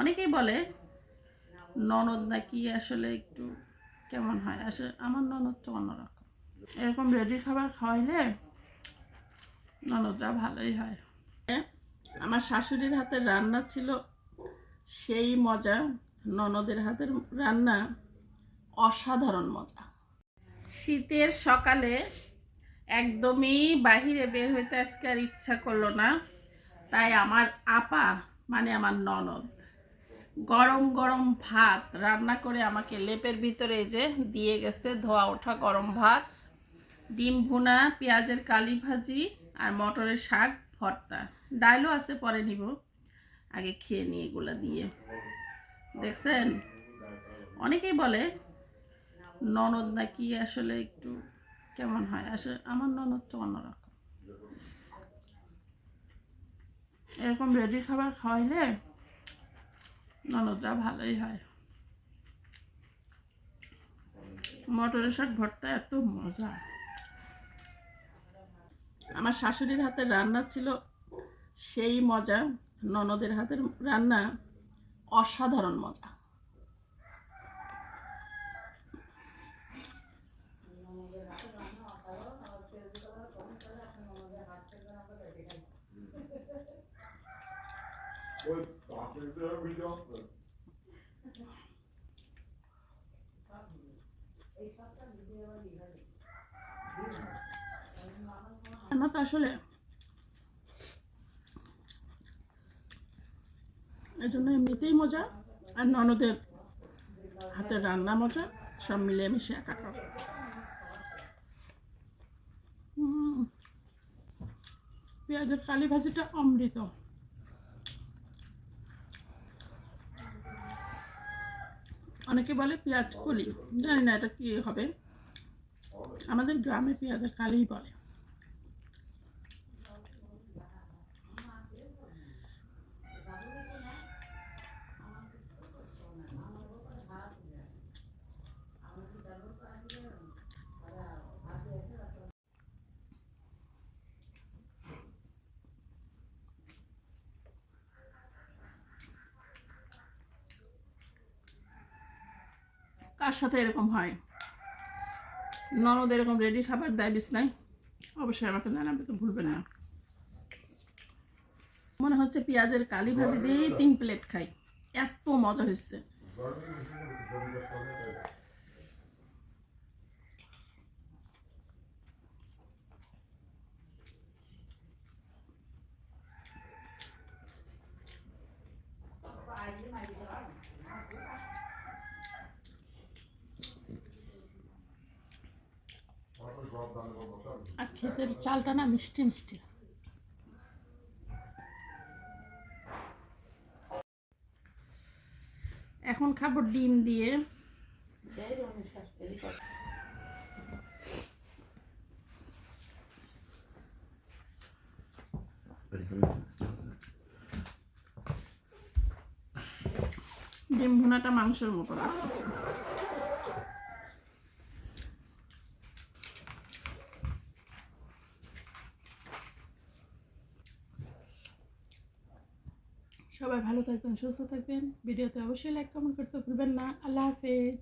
অনেকেই বলে ননদ নাকি আসলে একটু কেমন হয়? আসলে আমার ননদটা অন্যরকম। এরকম রেডি খাবার খাওয়াইলে ননদটা ভালোই হয়। আমার শাশুড়ির হাতের রান্না ছিল সেই মজা, ননদের হাতের রান্না অসাধারণ মজা। শীতের সকালে একদমই বাহিরে বের হইতে আজকে আর ইচ্ছা করল না। তাই আমার আপা মানে আমার ননদ গরম গরম ভাত রান্না করে আমাকে লেপের ভিতরে যে দিয়ে গেছে, ধোয়া ওঠা, গরম ভাত, ডিম ভুনা, পেঁয়াজের কালি ভাজি আর মটরের শাক, ভর্তা। ডাইলও আছে, পরে নিব। আগে খেয়ে নিই এগুলো দিয়ে। দেখছেন? অনেকেই বলে, ননদ নাকি আসলে একটু কেমন হয়? আসলে আমার ননদটা অন্যরকম। এরকম রেডি খাবার খাওয়াইলে ননদটা ভালোই হয়। মটরের শাক ভর্তা এত মজা। আমার শাশুড়ির হাতে রান্না ছিল সেই মজা, ননদের হাতের রান্না অসাধারণ মজা। ওই তো আসলে এই জন্য এমনিতেই মজা আর ননদের হাতের রান্না মজা, সব মিলে মিশে একাকার পেঁয়াজের কালি ভাজিটা অমৃত। অনেকে বলে পেঁয়াজ কলি জানি না এটা কী হবে। আমাদের গ্রামে পেঁয়াজের কালিই বলে। কার সাথে এরকম হয়। ননদ এরকম রেডি খাবার দেয়, বিছনায়। অবশ্যই আমাকে জানাবে, তো ভুলবেন না। মনে হচ্ছে পেঁয়াজের কালি ভাজি দিয়ে তিন প্লেট খাই। এত মজা হয়েছে। আর ক্ষেতের চালটা না মিষ্টি মিষ্টি এখন খাব ডিম দিয়ে। ডিম ভুনাটা মাংসের মতো লাগতেছে। সবাই ভালো থাকবেন সুস্থ থাকবেন। ভিডিওতে অবশ্যই লাইক কমেন্ট করতে ভুলবেন না। আল্লাহ হাফেজ।